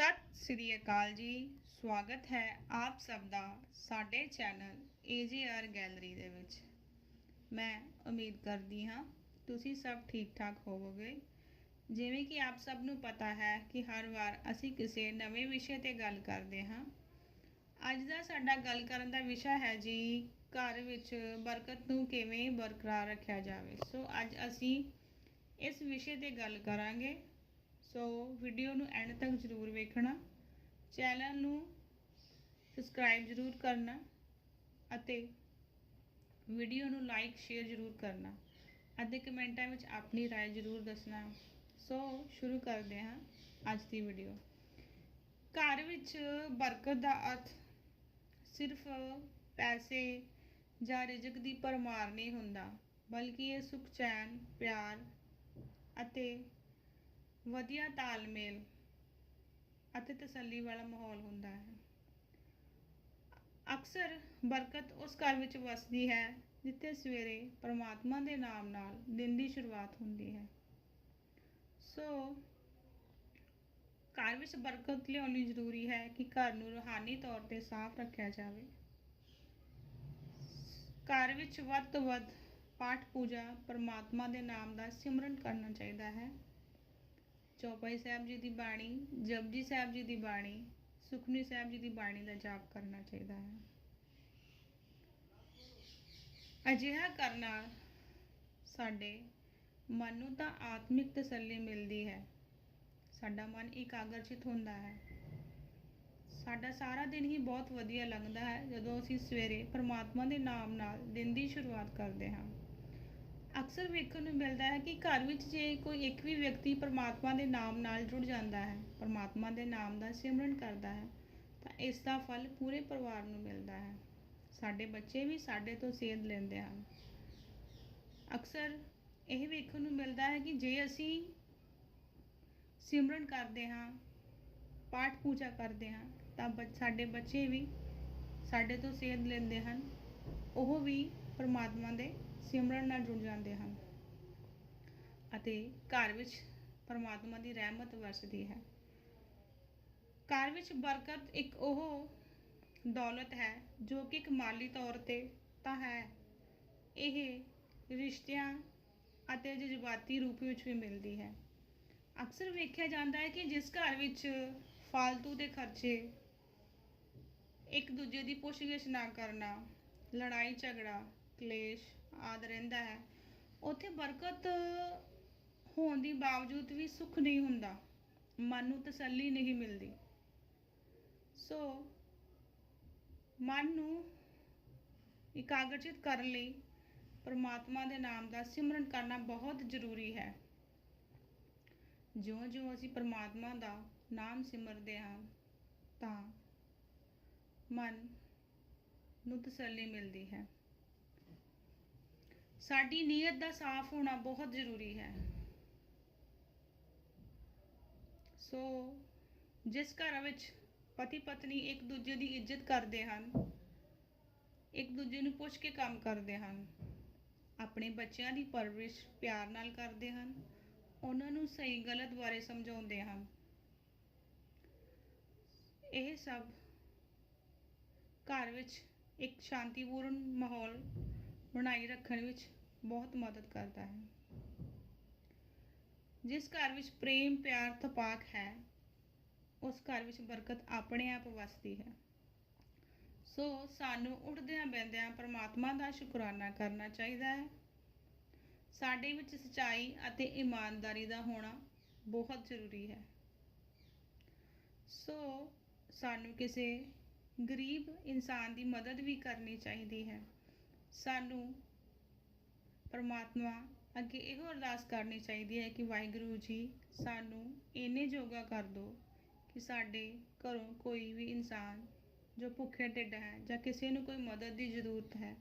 ਸਤਿ ਸ੍ਰੀ ਅਕਾਲ ਜੀ। ਸਵਾਗਤ ਹੈ ਆਪ ਸਭ ਦਾ ਸਾਡੇ ਚੈਨਲ AJR ਗੈਲਰੀ ਦੇ ਵਿੱਚ। ਮੈਂ ਉਮੀਦ ਕਰਦੀ ਹਾਂ ਤੁਸੀਂ ਸਭ ਠੀਕ ਠਾਕ ਹੋਵੋਗੇ। ਜਿਵੇਂ ਕਿ ਆਪ ਸਭ ਨੂੰ ਪਤਾ ਹੈ ਕਿ ਹਰ ਵਾਰ ਅਸੀਂ ਕਿਸੇ ਨਵੇਂ ਵਿਸ਼ੇ ਤੇ ਗੱਲ ਕਰਦੇ ਹਾਂ। ਅੱਜ ਦਾ ਸਾਡਾ ਗੱਲ ਕਰਨ ਦਾ ਵਿਸ਼ਾ ਹੈ ਜੀ, ਘਰ ਵਿੱਚ ਬਰਕਤ ਨੂੰ ਕਿਵੇਂ ਬਰਕਰਾਰ ਰੱਖਿਆ ਜਾਵੇ। ਸੋ ਅੱਜ ਅਸੀਂ ਇਸ ਵਿਸ਼ੇ ਤੇ ਗੱਲ ਕਰਾਂਗੇ। ਸੋ ਵੀਡੀਓ ਨੂੰ ਐਂਡ ਤੱਕ ਜ਼ਰੂਰ ਵੇਖਣਾ ਚੈਨਲ ਨੂੰ ਸਬਸਕ੍ਰਾਈਬ ਜ਼ਰੂਰ ਕਰਨਾ ਅਤੇ ਵੀਡੀਓ ਨੂੰ ਲਾਈਕ ਸ਼ੇਅਰ ਜ਼ਰੂਰ ਕਰਨਾ ਅਤੇ ਕਮੈਂਟਾਂ ਵਿੱਚ ਆਪਣੀ رائے ਜ਼ਰੂਰ ਦੱਸਣਾ ਸੋ ਸ਼ੁਰੂ ਕਰਦੇ ਹਾਂ ਅੱਜ ਦੀ ਵੀਡੀਓ ਘਰ ਵਿੱਚ ਬਰਕਤ ਦਾ ਅਰਥ ਸਿਰਫ ਪੈਸੇ ਜਾਂ ਰਿਜ਼ਕ ਦੀ ਭਰਮਾਰ ਨਹੀਂ ਹੁੰਦਾ ਬਲਕਿ ਇਹ ਸੁਖ ਚੈਨ ਪਿਆਰ ਅਤੇ ਵਧੀਆ ਤਾਲਮੇਲ ਅਤੇ ਤਸੱਲੀ ਵਾਲਾ ਮਾਹੌਲ ਹੁੰਦਾ ਹੈ। ਅਕਸਰ ਬਰਕਤ ਉਸ ਘਰ ਵਿੱਚ ਵਸਦੀ ਹੈ, ਜਿੱਥੇ ਸਵੇਰੇ ਪਰਮਾਤਮਾ ਦੇ ਨਾਮ ਨਾਲ ਦਿਨ ਦੀ ਸ਼ੁਰੂਆਤ ਹੁੰਦੀ ਹੈ। ਸੋ, ਘਰ ਵਿੱਚ ਬਰਕਤ ਲਿਆਉਣੀ ਜ਼ਰੂਰੀ ਹੈ ਕਿ ਘਰ ਨੂੰ ਰੂਹਾਨੀ ਤੌਰ ਤੇ ਸਾਫ਼ ਰੱਖਿਆ ਜਾਵੇ। ਘਰ ਵਿੱਚ ਵੱਧ ਤੋਂ ਵੱਧ ਪਾਠ ਪੂਜਾ ਪਰਮਾਤਮਾ ਦੇ ਨਾਮ ਦਾ ਸਿਮਰਨ ਕਰਨਾ ਚਾਹੀਦਾ ਹੈ। ਚੌਪਾਈ ਸਾਹਿਬ ਜੀ ਦੀ ਬਾਣੀ, ਜਪਜੀ ਸਾਹਿਬ ਜੀ ਦੀ ਬਾਣੀ, ਸੁਖਮਨੀ ਸਾਹਿਬ ਜੀ ਦੀ ਬਾਣੀ ਦਾ ਜਾਪ ਕਰਨਾ ਚਾਹੀਦਾ ਹੈ। ਅਜਿਹਾ ਕਰਨ ਨਾਲ ਸਾਡੇ ਮਨ ਨੂੰ ਤਾਂ ਆਤਮਿਕ ਤਸੱਲੀ ਮਿਲਦੀ ਹੈ। ਸਾਡਾ ਮਨ ਇਕਾਗਰਚਿਤ ਹੁੰਦਾ ਹੈ। ਸਾਡਾ ਸਾਰਾ ਦਿਨ ਹੀ ਬਹੁਤ ਵਧੀਆ ਲੰਘਦਾ ਹੈ ਜਦੋਂ ਅਸੀਂ ਸਵੇਰੇ ਪਰਮਾਤਮਾ ਦੇ ਨਾਮ ਨਾਲ ਦਿਨ ਦੀ ਸ਼ੁਰੂਆਤ ਕਰਦੇ ਹਾਂ। ਅਕਸਰ ਵੇਖਣ ਨੂੰ ਮਿਲਦਾ ਹੈ ਕਿ ਘਰ ਵਿੱਚ ਜੇ ਕੋਈ ਇੱਕ ਵੀ ਵਿਅਕਤੀ ਪਰਮਾਤਮਾ ਦੇ ਨਾਮ ਨਾਲ ਜੁੜ ਜਾਂਦਾ ਹੈ, ਪਰਮਾਤਮਾ ਦੇ ਨਾਮ ਦਾ ਸਿਮਰਨ ਕਰਦਾ ਹੈ, ਤਾਂ ਇਸ ਦਾ ਫਲ ਪੂਰੇ ਪਰਿਵਾਰ ਨੂੰ ਮਿਲਦਾ ਹੈ। ਸਾਡੇ ਬੱਚੇ ਵੀ ਸਾਡੇ ਤੋਂ ਸੇਧ ਲੈਂਦੇ ਹਨ। ਅਕਸਰ ਇਹ ਵੇਖਣ ਨੂੰ ਮਿਲਦਾ ਹੈ ਕਿ ਜੇ ਅਸੀਂ ਸਿਮਰਨ ਕਰਦੇ ਹਾਂ, ਪਾਠ ਪੂਜਾ ਕਰਦੇ ਹਾਂ, ਤਾਂ ਬ- ਸਾਡੇ ਬੱਚੇ ਵੀ ਸਾਡੇ ਤੋਂ ਸੇਧ ਲੈਂਦੇ ਹਨ। ਉਹ ਵੀ ਪਰਮਾਤਮਾ ਦੇ ਸਿਮਰਨ ਨਾਲ ਜੁੜ ਜਾਂਦੇ ਹਨ ਅਤੇ ਘਰ ਵਿੱਚ ਪਰਮਾਤਮਾ ਦੀ ਰਹਿਮਤ ਵਰਸਦੀ ਹੈ। ਘਰ ਵਿੱਚ ਬਰਕਤ ਇੱਕ ਉਹ ਦੌਲਤ ਹੈ ਜੋ ਕਿ ਇੱਕ ਮਾਲੀ ਤੌਰ ਤੇ ਤਾਂ ਹੈ। ਇਹ ਰਿਸ਼ਤਿਆਂ ਅਤੇ ਜਜ਼ਬਾਤੀ ਰੂਪ ਵਿੱਚ ਵੀ ਮਿਲਦੀ ਹੈ। ਅਕਸਰ ਵੇਖਿਆ ਜਾਂਦਾ ਹੈ ਕਿ ਜਿਸ ਘਰ ਵਿੱਚ ਫਾਲਤੂ ਦੇ ਖਰਚੇ, ਇੱਕ ਦੂਜੇ ਦੀ ਪੁੱਛਗਿੱਛ ਨਾ ਕਰਨਾ ਲੜਾਈ ਝਗੜਾ ਕਲੇਸ਼ ਆਦਿ ਰਹਿੰਦਾ ਹੈ। ਉੱਥੇ ਬਰਕਤ ਹੋਣ ਦੇ ਬਾਵਜੂਦ ਵੀ ਸੁੱਖ ਨਹੀਂ ਹੁੰਦਾ। ਮਨ ਨੂੰ ਤਸੱਲੀ ਨਹੀਂ ਮਿਲਦੀ। ਸੋ ਮਨ ਨੂੰ ਇਕਾਗਰਚਿਤ ਕਰਨ ਲਈ ਪਰਮਾਤਮਾ ਦੇ ਨਾਮ ਦਾ ਸਿਮਰਨ ਕਰਨਾ ਬਹੁਤ ਜ਼ਰੂਰੀ ਹੈ। ਜਿਉਂ-ਜਿਉਂ ਅਸੀਂ ਪਰਮਾਤਮਾ ਦਾ ਨਾਮ ਸਿਮਰਦੇ ਹਾਂ, ਤਾਂ ਮਨ ਨੂੰ ਤਸੱਲੀ ਮਿਲਦੀ ਹੈ। ਸਾਡੀ ਨੀਅਤ ਦਾ ਸਾਫ਼ ਹੋਣਾ ਬਹੁਤ ਜ਼ਰੂਰੀ ਹੈ। ਸੋ ਜਿਸ ਘਰ ਵਿੱਚ ਪਤੀ ਪਤਨੀ ਇੱਕ ਦੂਜੇ ਦੀ ਇੱਜ਼ਤ ਕਰਦੇ ਹਨ, ਇੱਕ ਦੂਜੇ ਨੂੰ ਪੁੱਛ ਕੇ ਕੰਮ ਕਰਦੇ ਹਨ, ਆਪਣੇ ਬੱਚਿਆਂ ਦੀ ਪਰਵਰਿਸ਼ ਪਿਆਰ ਨਾਲ ਕਰਦੇ ਹਨ, ਉਹਨਾਂ ਨੂੰ ਸਹੀ ਗਲਤ ਬਾਰੇ ਸਮਝਾਉਂਦੇ ਹਨ। ਇਹ ਸਭ ਘਰ ਵਿੱਚ ਇੱਕ ਸ਼ਾਂਤੀਪੂਰਨ ਮਾਹੌਲ ਬਣਾਈ ਰੱਖਣ ਵਿੱਚ ਬਹੁਤ ਮਦਦ ਕਰਦਾ ਹੈ। ਜਿਸ ਘਰ ਵਿੱਚ ਪ੍ਰੇਮ, ਪਿਆਰ ਤਪਾਕ ਹੈ, ਉਸ ਘਰ ਵਿੱਚ ਬਰਕਤ ਆਪਣੇ ਆਪ ਵਸਦੀ ਹੈ। ਸੋ ਸਾਨੂੰ ਉੱਠਦਿਆਂ ਬੈੰਦਿਆਂ ਪਰਮਾਤਮਾ ਦਾ ਸ਼ੁਕਰਾਨਾ ਕਰਨਾ ਚਾਹੀਦਾ ਹੈ। ਸਾਡੇ ਵਿੱਚ ਸਚਾਈ ਅਤੇ ਇਮਾਨਦਾਰੀ ਦਾ ਹੋਣਾ ਬਹੁਤ ਜ਼ਰੂਰੀ ਹੈ। ਸੋ ਸਾਨੂੰ ਕਿਸੇ ਗਰੀਬ ਇਨਸਾਨ ਦੀ ਮਦਦ ਵੀ ਕਰਨੀ ਚਾਹੀਦੀ ਹੈ। ਸਾਨੂੰ ਪਰਮਾਤਮਾ ਅੱਗੇ ਇਹੋ ਅਰਦਾਸ ਕਰਨੀ ਚਾਹੀਦੀ ਹੈ ਕਿ ਵਾਹਿਗੁਰੂ ਜੀ ਸਾਨੂੰ ਇੰਨੇ ਜੋਗਾ ਕਰ ਦਿਓ ਕਿ ਸਾਡੇ ਘਰੋਂ ਕੋਈ ਵੀ ਇਨਸਾਨ ਜੋ ਭੁੱਖੇ ਢਿੱਡ ਹੈ ਜਾਂ ਕਿਸੇ ਨੂੰ ਕੋਈ ਮਦਦ ਦੀ ਜ਼ਰੂਰਤ ਹੈ,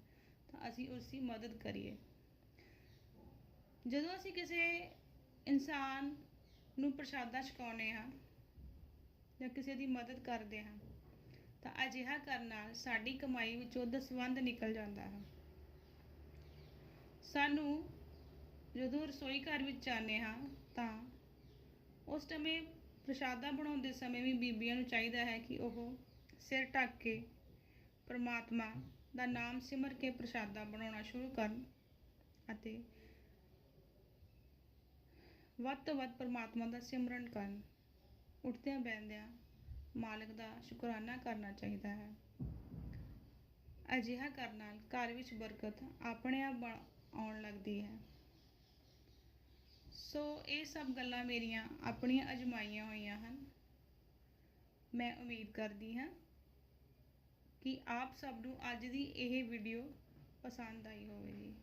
ਤਾਂ ਅਸੀਂ ਉਸ ਦੀ ਮਦਦ ਕਰੀਏ। ਜਦੋਂ ਅਸੀਂ ਕਿਸੇ ਇਨਸਾਨ ਨੂੰ ਪ੍ਰਸ਼ਾਦਾ ਛਕਾਉਂਦੇ ਹਾਂ ਜਾਂ ਕਿਸੇ ਦੀ ਮਦਦ ਕਰਦੇ ਹਾਂ, ਤਾਂ ਅਜਿਹਾ ਕਰਨ ਨਾਲ ਸਾਡੀ ਕਮਾਈ ਵਿੱਚੋਂ ਦਸਵੰਧ ਨਿਕਲ ਜਾਂਦਾ ਹੈ। ਸਾਨੂੰ ਜਦੋਂ ਰਸੋਈ ਘਰ ਵਿੱਚ ਜਾਂਦੇ ਹਾਂ ਤਾਂ ਉਸ ਸਮੇਂ ਪ੍ਰਸ਼ਾਦਾ ਬਣਾਉਂਦੇ ਸਮੇਂ ਵੀ ਬੀਬੀਆਂ ਨੂੰ ਚਾਹੀਦਾ ਹੈ ਕਿ ਉਹ ਸਿਰ ਢੱਕ ਕੇ ਪਰਮਾਤਮਾ ਦਾ ਨਾਮ ਸਿਮਰ ਕੇ ਪ੍ਰਸ਼ਾਦਾ ਬਣਾਉਣਾ ਸ਼ੁਰੂ ਕਰਨ ਅਤੇ ਵੱਧ ਤੋਂ ਵੱਧ ਪਰਮਾਤਮਾ ਦਾ ਸਿਮਰਨ ਕਰਨ, ਉੱਠਦਿਆਂ ਬਹਿੰਦਿਆਂ ਮਾਲਕ ਦਾ ਸ਼ੁਕਰਾਨਾ ਕਰਨਾ ਚਾਹੀਦਾ ਹੈ। ਅਜਿਹਾ ਕਰਨ ਨਾਲ ਘਰ ਵਿੱਚ ਬਰਕਤ ਆਪਣੇ ਆਪ ਬਣ- ਆਉਣ ਲੱਗਦੀ ਹੈ। ਸੋ ਇਹ ਸਭ ਗੱਲਾਂ ਮੇਰੀਆਂ ਆਪਣੀਆਂ ਅਜਮਾਈਆਂ ਹੋਈਆਂ ਹਨ। ਮੈਂ ਉਮੀਦ ਕਰਦੀ ਹਾਂ ਕਿ ਆਪ ਸਭ ਨੂੰ ਅੱਜ ਦੀ ਇਹ ਵੀਡੀਓ ਪਸੰਦ ਆਈ ਹੋਵੇਗੀ।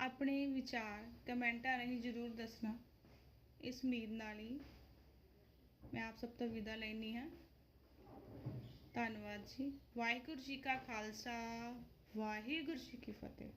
ਆਪਣੇ ਵਿਚਾਰ, ਕਮੈਂਟਾਂ ਰਾਹੀਂ ਜ਼ਰੂਰ ਦੱਸਣਾ। ਇਸ ਉਮੀਦ ਨਾਲ ਹੀ ਮੈਂ ਆਪ ਸਭ ਤੋਂ ਵਿਦਾ ਲੈਣੀ ਹਾਂ। ਧੰਨਵਾਦ ਜੀ। ਵਾਹਿਗੁਰੂ ਜੀ ਕਾ ਖਾਲਸਾ, ਵਾਹਿਗੁਰੂ ਜੀ ਕੀ ਫਤਿਹ।